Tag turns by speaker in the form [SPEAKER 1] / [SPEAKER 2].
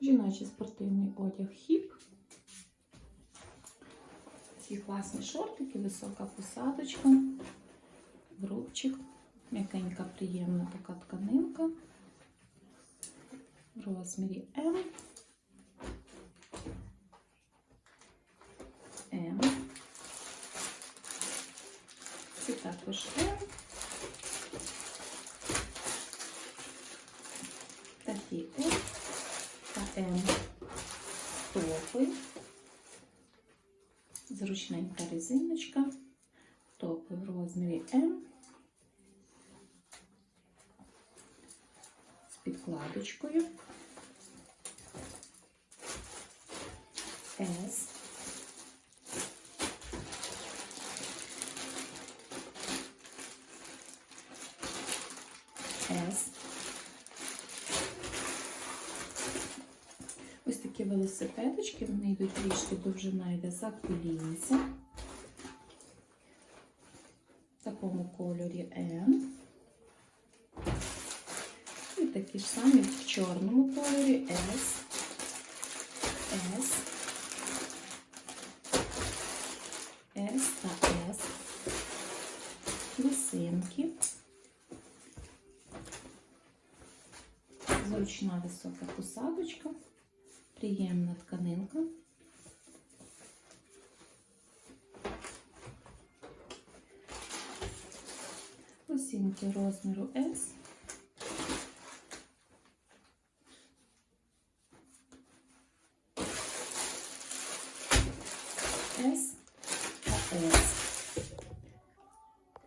[SPEAKER 1] Жіночий спортивний одяг хіп. Ці класні шортики, висока посадочка, рубчик, м'якенька, приємна така тканинка в розмірі М. М. Це також М. Такі М М топи. Зручненька резиночка, топи в розмірі М. З підкладочкою. С. С. такі велосипедочки, вони йдуть трішки довжина йде за колінця. В такому кольорі М. І такі ж самі в чорному кольорі С. С. С та С. Лисинки. Зручна висока посадочка приємна тканинка. Осінки розміру S. S та S.